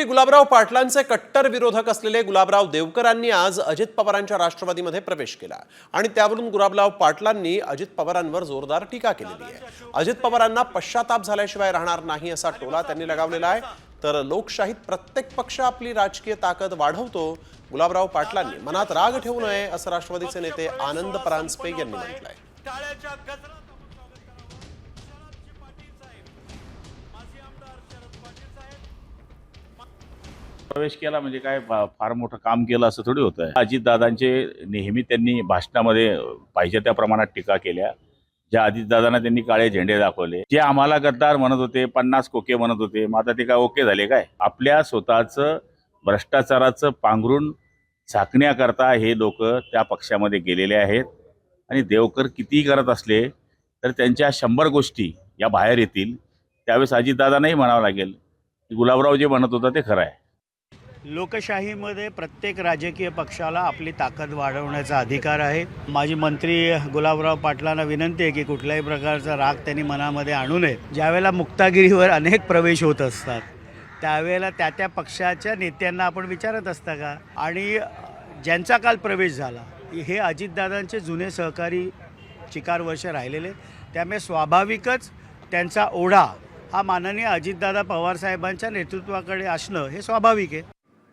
मंत्री गुलाबराव पाटलांचे कट्टर विरोधक असलेले गुलाबराव देवकरांनी आज अजित पवारांच्या राष्ट्रवादीमध्ये प्रवेश केला. आणि त्यावरून गुलाबराव पाटलांनी अजित पवारांवर जोरदार टीका केलेली आहे. अजित पवारांना पश्चाताप झाल्याशिवाय राहणार नाही असा टोला त्यांनी लगावलेला आहे. तर लोकशाहीत प्रत्येक पक्ष आपली राजकीय ताकद वाढवतो गुलाबराव पाटलांनी. मनात राग ठेवू नये असं राष्ट्रवादीचे नेते आनंद परांजपे यांनी म्हटलंय. प्रवेश केला म्हणजे काय फार मोठं काम केलं असं थोडी होतं अजितदादांचे नेहमी त्यांनी भाषणामध्ये पाहिजे त्या प्रमाणात टीका केल्या. ज्या अजितदादांना त्यांनी काळे झेंडे दाखवले. जे आम्हाला गद्दार म्हणत होते पन्नास कोके म्हणत होते मग आता ते काय ओके झाले काय? आपल्या स्वतःचं भ्रष्टाचाराचं पांघरून झाकण्याकरता हे लोक त्या पक्षामध्ये गेलेले आहेत. आणि देवकर कितीही करत असले तर त्यांच्या शंभर गोष्टी या बाहेर येतील. त्यावेळेस अजितदादांनाही म्हणावं लागेल की गुलाबराव जे म्हणत होता ते खरं आहे. लोकशाहीमध्ये प्रत्येक राजकीय पक्षाला आपली ताकद वाढवण्याचा अधिकार आहे. माजी मंत्री गुलाबराव पाटलांना विनंती आहे की कुठल्याही प्रकारचा राग त्यांनी मनामध्ये आणू नये. ज्यावेळेला मुक्तागिरीवर अनेक प्रवेश होत असतात त्यावेळेला त्या त्या पक्षाच्या नेत्यांना आपण विचारत असता का? आणि ज्यांचा काल प्रवेश झाला हे अजितदादांचे जुने सहकारी चिकार वर्ष राहिलेले त्यामुळे स्वाभाविकच त्यांचा ओढा हा माननीय अजितदादा पवारसाहेबांच्या नेतृत्वाकडे असणं हे स्वाभाविक आहे.